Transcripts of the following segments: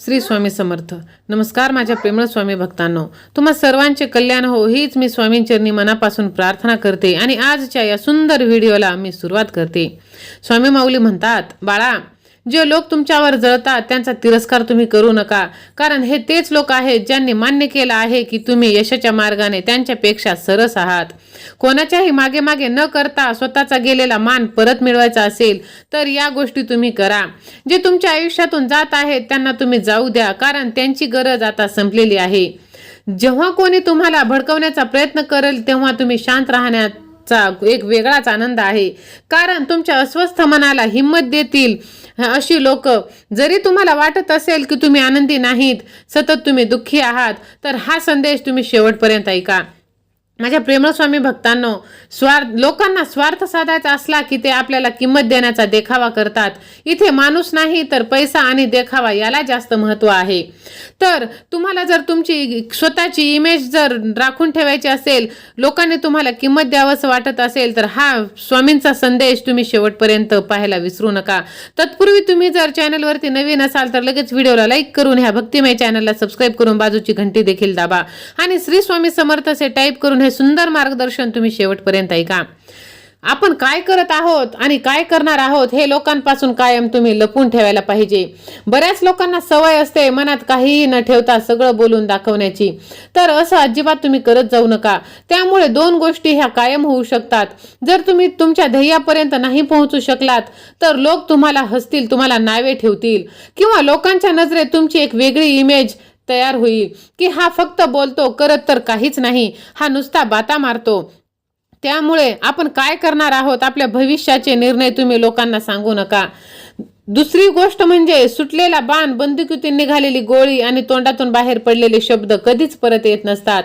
श्री स्वामी समर्थ. नमस्कार माझ्या प्रेमळ स्वामी भक्तांनो. तुम्हा सर्वांचे कल्याण हो हीच मी स्वामींचरणी मनापासून प्रार्थना करते आणि आजच्या या सुंदर व्हिडिओला मी सुरुवात करते. स्वामी माऊली म्हणतात बाळा जे लोक तुमच्यावर जळतात त्यांचा तिरस्कार तुम्ही करू नका. कारण हे तेच लोक आहेत ज्यांनी मान्य केलं आहे की तुम्ही यशाच्या मार्गाने त्यांच्यापेक्षा सरस आहात. कोणाच्याही मागे मागे न करता स्वतःचा गेलेला मान परत मिळवायचा असेल तर या गोष्टी तुम्ही करा. जे तुमच्या आयुष्यातून जात आहेत त्यांना तुम्ही जाऊ द्या कारण त्यांची गरज आता संपलेली आहे. जेव्हा कोणी तुम्हाला भडकवण्याचा प्रयत्न करेल तेव्हा तुम्ही शांत राहण्यात चा एक वेगळाच आनंद आहे. कारण तुमच्या अस्वस्थ मनाला हिंमत देतील. अशी लोक जरी तुम्हाला वाटत असेल की तुम्ही आनंदी नाहीत सतत तुम्ही दुःखी आहात तर हा संदेश तुम्ही शेवटपर्यंत ऐका. माझ्या प्रेमस्वामी भक्तांनो स्वार्थ लोकांना स्वार्थ साधायचा असला की ते आपल्याला किंमत देण्याचा देखावा करतात. इथे माणूस नाही तर पैसा आणि देखावा याला जास्त महत्त्व आहे. तर तुम्हाला जर तुमची स्वतःची इमेज जर राखून ठेवायची असेल लोकांनी तुम्हाला किंमत द्यावंसं वाटत असेल तर हा स्वामींचा संदेश तुम्ही शेवटपर्यंत पाहायला विसरू नका. तत्पूर्वी तुम्ही जर चॅनलवरती नवीन असाल तर लगेच व्हिडिओला लाईक करून ह्या भक्तिमय चॅनलला सबस्क्राईब करून बाजूची घंटी देखील दाबा. आणि श्री स्वामी समर्थ असे टाईप करून हे सुंदर मार्गदर्शन तुम्ही शेवटपर्यंत ऐका. आपण काय करत आहोत आणि काय करणार आहोत हे लोकांपासून कायम तुम्ही लपून ठेवायला पाहिजे. बऱ्याच लोकांना सवय असते मनात काहीही न ठेवता सगळं बोलून दाखवण्याची. तर असं अजिबात तुम्ही करत जाऊ नका. त्यामुळे दोन गोष्टी ह्या कायम होऊ शकतात. जर तुम्ही तुमच्या ध्येयापर्यंत नाही पोहोचू शकलात तर लोक तुम्हाला हसतील तुम्हाला नावे ठेवतील. किंवा लोकांच्या नजरेत तुमची एक वेगळी इमेज तयार होईल. की हा फक्त बोलतो करत तर काहीच नाही. हा नुसता बाता मारतो. त्यामुळे आपण काय करणार आहोत? आपल्या भविष्याचे निर्णय तुम्ही लोकांना सांगू नका. दुसरी गोष्ट म्हणजे सुटलेला बाण बंदुकीतून निघालेली गोळी आणि तोंडातून बाहेर पडलेले शब्द कधीच परत येत नसतात.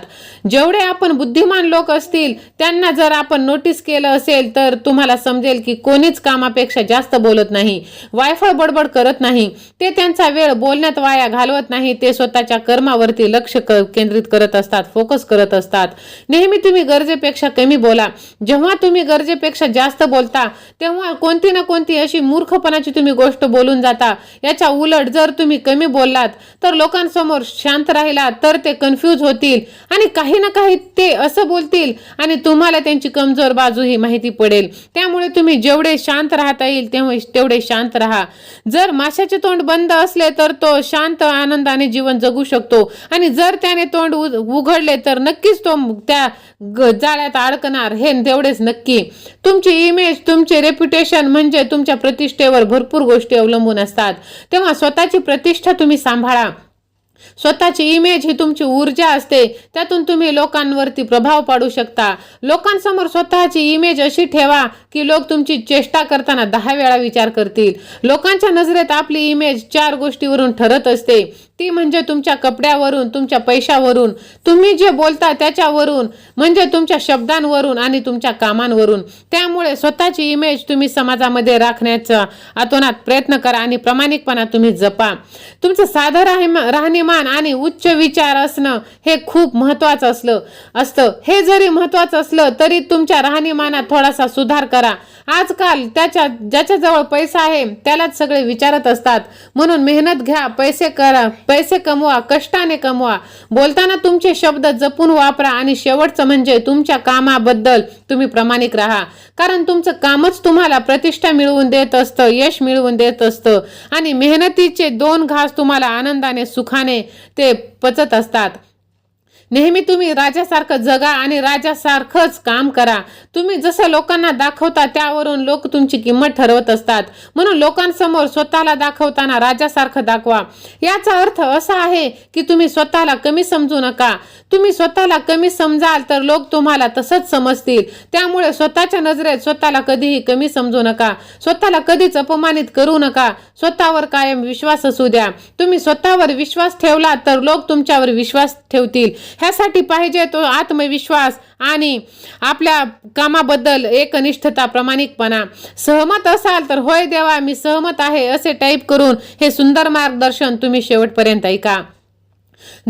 जेवढे आपण बुद्धिमान लोक असतील त्यांना जर आपण नोटीस केलं असेल तर तुम्हाला समजेल की कोणीच कामापेक्षा जास्त बोलत नाही. वायफळ बडबड करत नाही. ते त्यांचा वेळ बोलण्यात वाया घालवत नाही. ते स्वतःच्या कर्मावरती लक्ष केंद्रित करत असतात फोकस करत असतात. नेहमी तुम्ही गरजेपेक्षा कमी बोला. जेव्हा तुम्ही गरजेपेक्षा जास्त बोलता तेव्हा कोणती ना कोणती अशी मूर्खपणाची तुम्ही गोष्ट बोलून जाता. याच्या उलट जर तुम्ही कमी बोललात तर लोकांसमोर शांत राहिला तर ते कन्फ्यूज होतील आणि काही ना काही ते असं बोलतील आणि तुम्हाला त्यांची कमजोर बाजू ही माहिती पडेल. त्यामुळे तुम्ही जेवढे शांत राहता येईल तेव्हा तेवढे शांत राहा. जर माशाचे तोंड बंद असले तर तो शांत आनंदाने जीवन जगू शकतो आणि जर त्याने तोंड उघडले तर नक्कीच तो त्या जाळ्यात अडकणार. हे तेवढेच नक्की. तुमची इमेज तुमचे रेप्युटेशन म्हणजे तुमच्या प्रतिष्ठेवर भरपूर गोष्टी अवलंबून असतात. तेव्हा स्वतःची प्रतिष्ठा तुम्ही सांभाळा. स्वतःची इमेज ही तुमची ऊर्जा असते. त्यातून तुम्ही लोकांवरती प्रभाव पाडू शकता. लोकांसमोर स्वतःची इमेज अशी ठेवा की लोक तुमची चेष्टा करताना दहा वेळा विचार करतील. लोकांच्या नजरेत आपली इमेज चार गोष्टीवरून ठरत असते. ती म्हणजे तुमच्या कपड्यावरून तुमच्या पैशावरून तुम्ही जे बोलता त्याच्यावरून म्हणजे तुमच्या शब्दांवरून आणि तुमच्या कामांवरून. त्यामुळे स्वतःची इमेज तुम्ही समाजामध्ये राखण्याचा अतोनात प्रयत्न करा आणि प्रामाणिकपणा तुम्ही जपा. तुमचं साधं राहणी राहणीमान आणि उच्च विचार असणं हे खूप महत्त्वाचं असलं असतं. हे जरी महत्त्वाचं असलं तरी तुमच्या राहणीमानात थोडासा सुधार करा. आजकाल त्याच्या ज्याच्याजवळ पैसा आहे त्यालाच सगळे विचारत असतात. म्हणून मेहनत घ्या पैसे करा पैसे कमवा कष्टाने कमवा. बोलताना तुमचे शब्द जपून वापरा आणि शेवटचं म्हणजे तुमच्या कामाबद्दल तुम्ही प्रामाणिक राहा. कारण तुमचं कामच तुम्हाला प्रतिष्ठा मिळवून देत असतं यश मिळवून देत असतं. आणि मेहनतीचे दोन घास तुम्हाला आनंदाने सुखाने ते पचत असतात. नेहमी तुम्ही राजासारखं जगा आणि राजासारखंच काम करा. तुम्ही जसं लोकांना दाखवता त्यावरून लोक तुमची किंमत ठरवत असतात. म्हणून लोकांसमोर स्वतःला दाखवताना राजासारखं दाखवा. याचा अर्थ असा आहे की तुम्ही स्वतःला कमी समजू नका. तुम्ही स्वतःला कमी समजाल तर लोक तुम्हाला तसंच समजतील. त्यामुळे स्वतःच्या नजरेत स्वतःला कधीही कमी समजू नका. स्वतःला कधीच अपमानित करू नका. स्वतःवर कायम विश्वास असू द्या. तुम्ही स्वतःवर विश्वास ठेवला तर लोक तुमच्यावर विश्वास ठेवतील. ह्यासाठी पाहिजे तो आत्मविश्वास आणि आपल्या कामाबद्दल एकनिष्ठता प्रामाणिकपणा. सहमत असाल तर होय देवा मी सहमत आहे असे टाईप करून हे सुंदर मार्गदर्शन तुम्ही शेवटपर्यंत ऐका.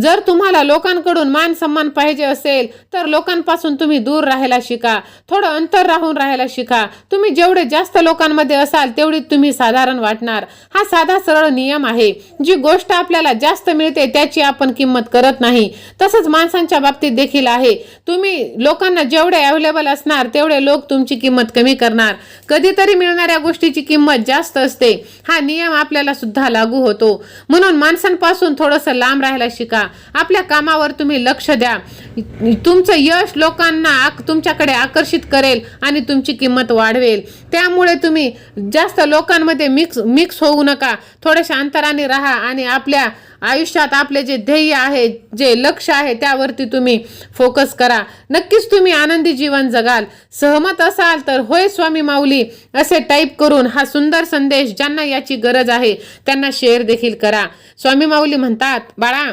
जर तुम्हाला लोकांकडून मान सन्मान पाहिजे असेल तर लोकांपासून तुम्ही दूर राहायला शिका. थोडं अंतर राहून राहायला शिका. तुम्ही जेवढे जास्त लोकांमध्ये असाल तेवढी तुम्ही साधारण वाटणार. हा साधा सरळ नियम आहे. जी गोष्ट आपल्याला जास्त मिळते त्याची आपण किंमत करत नाही. तसंच माणसांच्या बाबतीत देखील आहे. तुम्ही लोकांना जेवढे अवेलेबल असणार तेवढे लोक तुमची किंमत कमी करणार. कधीतरी मिळणाऱ्या गोष्टीची किंमत जास्त असते. हा नियम आपल्याला सुद्धा लागू होतो. म्हणून माणसांपासून थोडंसं लांब राहायला शिका. आपल्या कामावर तुम्ही लक्ष द्या. तुमचं यश लोकांना तुमच्याकडे आकर्षित करेल आणि तुमची किंमत वाढवेल. त्यामुळे तुम्ही जास्त लोकांमध्ये मिक्स मिक्स होऊ नका. थोड्याशा अंतराने राहा आणि आपल्या आयुष्यात आपले जे ध्येय आहे जे लक्ष आहे त्यावरती तुम्ही फोकस करा. नक्कीच तुम्ही आनंदी जीवन जगाल. सहमत असाल तर होय स्वामी माऊली असे टाईप करून हा सुंदर संदेश ज्यांना याची गरज आहे त्यांना शेअर देखील करा. स्वामी माऊली म्हणतात बाळा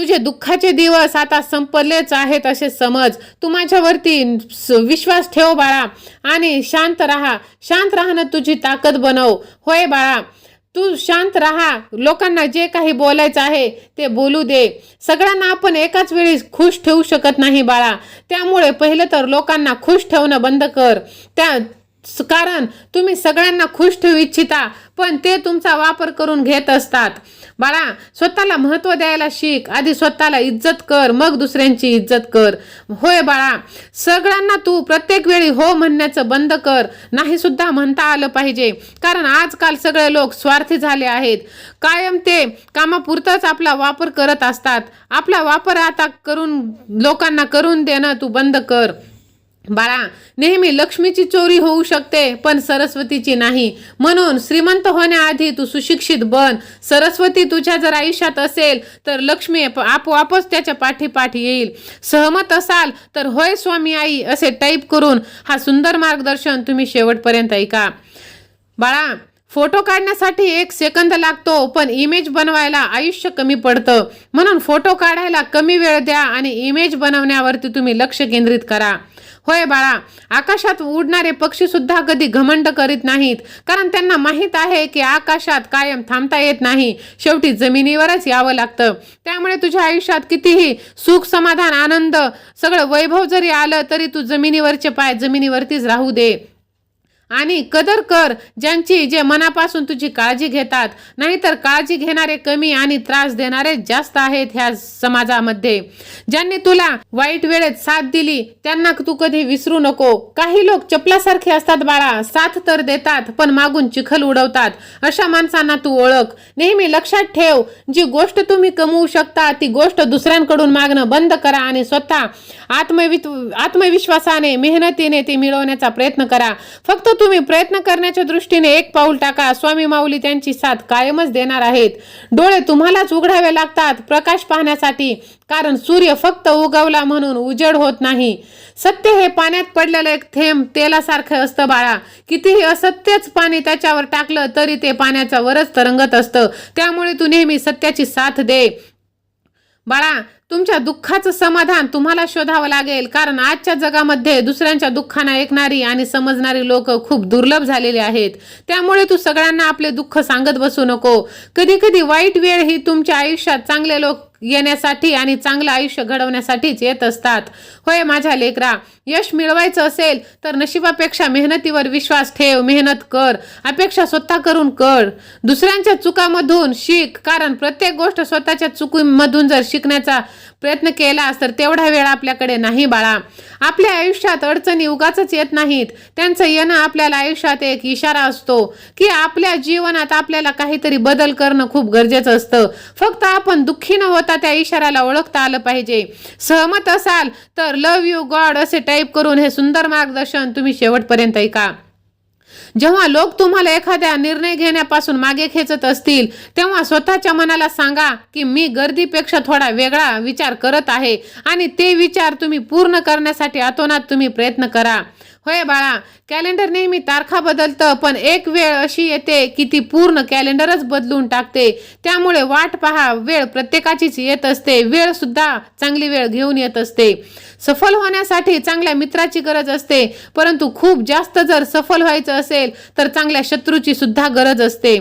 तुझे दुःखाचे दिवस आता संपलेच आहेत असे समज. तू माझ्यावरती स- विश्वास ठेव बाळा आणि शांत राहा. शांत राहणं तुझी ताकद बनव. होय बाळा तू शांत राहा. लोकांना जे काही बोलायचं आहे ते बोलू दे. सगळ्यांना आपण एकाच वेळी खुश ठेवू शकत नाही बाळा. त्यामुळे पहिलं तर लोकांना खुश ठेवणं बंद कर. त्या कारण तुम्ही सगळ्यांना खुश ठेवू इच्छिता पण ते तुमचा वापर करून घेत असतात. बाळा स्वतःला महत्त्व द्यायला शिक आधी स्वतःला इज्जत कर मग दुसऱ्यांची इज्जत कर. होय बाळा सगळ्यांना तू प्रत्येक वेळी हो म्हणण्याचं बंद कर नाही सुद्धा म्हणता आलं पाहिजे. कारण आजकाल सगळे लोक स्वार्थी झाले आहेत. कायम ते कामापुरताच आपला वापर करत असतात. आपला वापर आता करून लोकांना करून देणं तू बंद कर. बाळा नेहमी लक्ष्मीची चोरी होऊ शकते पण सरस्वतीची नाही. म्हणून श्रीमंत होण्याआधी तू सुशिक्षित बन. सरस्वती तुझ्या जर आयुष्यात असेल तर लक्ष्मी आपोआपच त्याच्या पाठीपाठी येईल. सहमत असाल तर होय स्वामी आई असे टाईप करून हा सुंदर मार्गदर्शन तुम्ही शेवटपर्यंत ऐका. बाळा फोटो काढण्यासाठी एक सेकंद लागतो पण इमेज बनवायला आयुष्य कमी पडतं. म्हणून फोटो काढायला कमी वेळ द्या आणि इमेज बनवण्यावरती तुम्ही लक्ष केंद्रित करा. होय बाळा आकाशात उडणारे पक्षी सुद्धा कधी घमंड करीत नाहीत. कारण त्यांना माहीत आहे की आकाशात कायम थांबता येत नाही. शेवटी जमिनीवरच यावं लागतं. त्यामुळे तुझ्या आयुष्यात कितीही सुख समाधान आनंद सगळं वैभव जरी आलं तरी तू जमिनीवरचे पाय जमिनीवरतीच राहू दे. आणि कदर कर ज्यांची जे मनापासून तुझी काळजी घेतात. नाहीतर काळजी घेणारे कमी आणि त्रास देणारे जास्त आहेत ह्या समाजामध्ये. ज्यांनी तुला वाईट वेळेत साथ दिली त्यांना तू कधी विसरू नको. काही लोक चपलासारखे असतात बाळा साथ तर देतात पण मागून चिखल उडवतात. अशा माणसांना तू ओळख. नेहमी लक्षात ठेव जी गोष्ट तुम्ही कमवू शकता ती गोष्ट दुसऱ्यांकडून मागणं बंद करा आणि स्वतः आत्मवित आत्मविश्वासाने मेहनतीने ती मिळवण्याचा प्रयत्न करा. फक्त तुम्ही प्रयत्न करण्याच्या दृष्टीने एक पाऊल टाका. स्वामी माऊली त्यांची साथ कायमच देणार आहेत. डोळे तुम्हालाच उघडावे लागतात प्रकाश पाहण्यासाठी. कारण सूर्य फक्त उगवला म्हणून उजेड होत नाही. सत्य हे पाण्यात पडलेलं एक थेंब तेलासारखं असतं बाळा. कितीही असत्यच पाणी त्याच्यावर टाकलं तरी ते पाण्याच्या वरच तरंगत असतं. त्यामुळे तू नेहमी सत्याची साथ दे. बाळा तुमच्या दुःखाचं समाधान तुम्हाला शोधावं लागेल कारण आजच्या जगामध्ये दुसऱ्यांच्या दुःखांना ऐकणारी आणि समजणारी लोक खूप दुर्लभ झालेले आहेत. त्यामुळे तू सगळ्यांना आपले दुःख सांगत बसू नको. कधी कधी वाईट वेळ ही तुमच्या आयुष्यात चांगले लोक येण्यासाठी आणि चांगलं आयुष्य घडवण्यासाठीच येत असतात. होय माझ्या लेकरा यश मिळवायचं असेल तर नशिबापेक्षा मेहनतीवर विश्वास ठेव मेहनत कर अपेक्षा स्वतः करून कर दुसऱ्यांच्या चुकामधून शिक कारण प्रत्येक गोष्ट स्वतःच्या चुकीमधून जर शिकण्याचा प्रयत्न केलास तर तेवढा वेळ आपल्याकडे नाही बाळा. आपल्या आयुष्यात अडचणी उगाच येत नाहीत. त्यांचं येणं आपल्याला आयुष्यात एक इशारा असतो की आपल्या जीवनात आपल्याला काहीतरी बदल करणं खूप गरजेचं असतं. फक्त आपण दुःखी न होता त्या इशाऱ्याला ओळखता आलं पाहिजे. सहमत असाल तर लव यू गॉड असे टाईप करून हे सुंदर मार्गदर्शन तुम्ही शेवटपर्यंत ऐका. जेव्हा लोक तुम्हाला एखाद्या निर्णय घेण्यापासून मागे खेचत असतील तेव्हा स्वतःच्या मनाला सांगा की मी गर्दीपेक्षा थोडा वेगळा विचार करत आहे आणि ते विचार तुम्ही पूर्ण करण्यासाठी अतोनात तुम्ही प्रयत्न करा. होय बाळा कॅलेंडर नेहमी तारखा बदलतं पण एक वेळ अशी येते की ती पूर्ण कॅलेंडरच बदलून टाकते. त्यामुळे वाट पहा वेळ प्रत्येकाचीच येत असते. वेळ सुद्धा चांगली वेळ घेऊन येत असते. सफल होण्यासाठी चांगल्या मित्राची गरज असते. परंतु खूप जास्त जर सफल व्हायचं असेल तर चांगल्या शत्रूची सुद्धा गरज असते.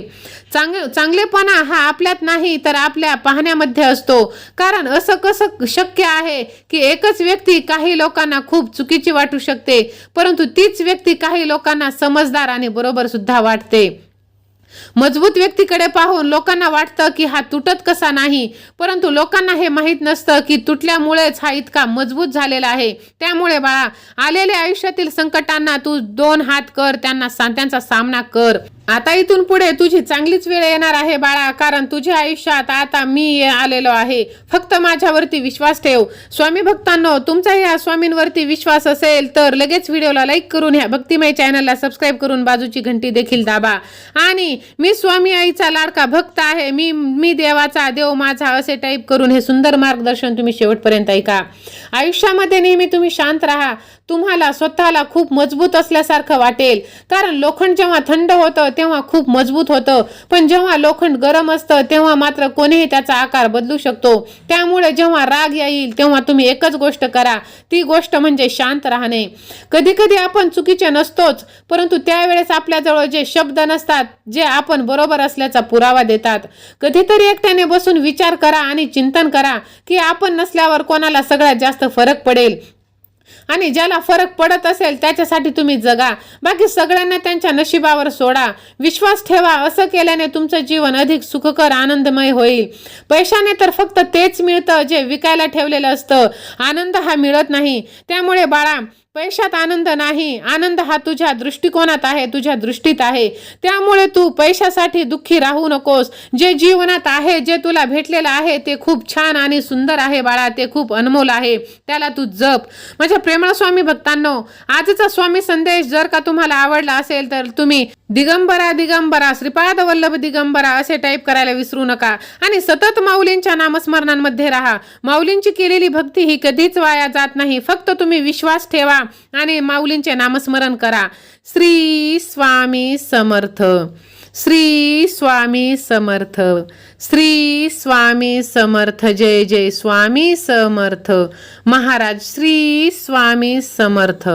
चांग चांगलेपणा हा आपल्यात नाही तर आपल्या पाहण्यामध्ये असतो. कारण असं कसं शक्य आहे की एकच व्यक्ती काही लोकांना खूप चुकीची वाटू शकते परंतु तीच व्यक्ती काही लोकांना समजदार आणि बरोबर सुद्धा वाटते. मजबूत व्यक्तीकडे पाहून लोकांना वाटतं की हा तुटत कसा नाही परंतु लोकांना हे माहीत नसतं की तुटल्यामुळेच हा इतका मजबूत झालेला आहे. त्यामुळे बाळा आलेल्या आयुष्यातील संकटांना तू दोन हात कर त्यांना त्यांचा सामना कर. आता इथून पुढे तुझी चांगलीच वेळ येणार आहे बाळा कारण तुझ्या आयुष्यात आता मी आलेलो आहे. फक्त माझ्यावरती विश्वास ठेव. स्वामी भक्तांनो तुमचा या स्वामींवरती विश्वास असेल तर लगेच व्हिडिओला लाईक करून ह्या भक्तिमय चॅनलला सबस्क्राईब करून बाजूची घंटी देखील दाबा. आणि मी स्वामी आईचा लाडका भक्त आहे. मी मी देवाचा देव माझा असे टाईप करून हे सुंदर मार्गदर्शन तुम्ही शेवटपर्यंत ऐका. आयुष्यामध्ये नेहमी तुम्ही शांत राहा. तुम्हाला स्वतःला खूप मजबूत असल्यासारखं वाटेल. कारण लोखंड जेव्हा थंड होतं तेव्हा खूप मजबूत होतं. पण जेव्हा लोखंड गरम असतं तेव्हा मात्र कोणीही त्याचा आकार बदलू शकतो. त्यामुळे जेव्हा राग येईल तेव्हा तुम्ही एकच गोष्ट करा. ती गोष्ट म्हणजे शांत राहणे. कधी कधी आपण चुकीचे नसतोच परंतु त्यावेळेस आपल्याजवळ जे शब्द नसतात जे आपण बरोबर असल्याचा पुरावा देतात. कधीतरी एकट्याने बसून विचार करा आणि चिंतन करा की आपण नसल्यावर कोणाला सगळ्यात जास्त फरक पडेल. आणि ज्याला फरक पडत असेल त्याच्यासाठी तुम्ही जगा. बाकी सगळ्यांना त्यांच्या नशिबावर सोडा. विश्वास ठेवा. असं केल्याने तुमचं जीवन अधिक सुखकर आनंदमय होईल. पैशाने तर फक्त तेच मिळतं जे विकायला ठेवलेलं असतं. आनंद हा मिळत नाही. त्यामुळे बाळा पैशात आनंद नाही. आनंद हा तुझ्या दृष्टिकोनात आहे तुझ्या दृष्टीत आहे. त्यामुळे तू पैशासाठी दुःखी राहू नकोस. जे जीवनात आहे जे तुला भेटलेलं आहे ते खूप छान आणि सुंदर आहे बाळा ते खूप अनमोल आहे. त्याला तू जप. माझ्या प्रेमळ स्वामी भक्तांनो आजचा स्वामी संदेश जर का तुम्हाला आवडला असेल तर तुम्ही दिगंबरा दिगंबरा श्रीपाद वल्लभ दिगंबरा असे टाईप करायला विसरू नका. आणि सतत माऊलींच्या नामस्मरणांमध्ये राहा. माऊलींची केलेली भक्ती ही कधीच वाया जात नाही. फक्त तुम्ही विश्वास ठेवा. आणि माऊलींचे नामस्मरण करा. श्री स्वामी समर्थ. श्री स्वामी समर्थ. श्री स्वामी समर्थ. जय जय स्वामी समर्थ. महाराज श्री स्वामी समर्थ.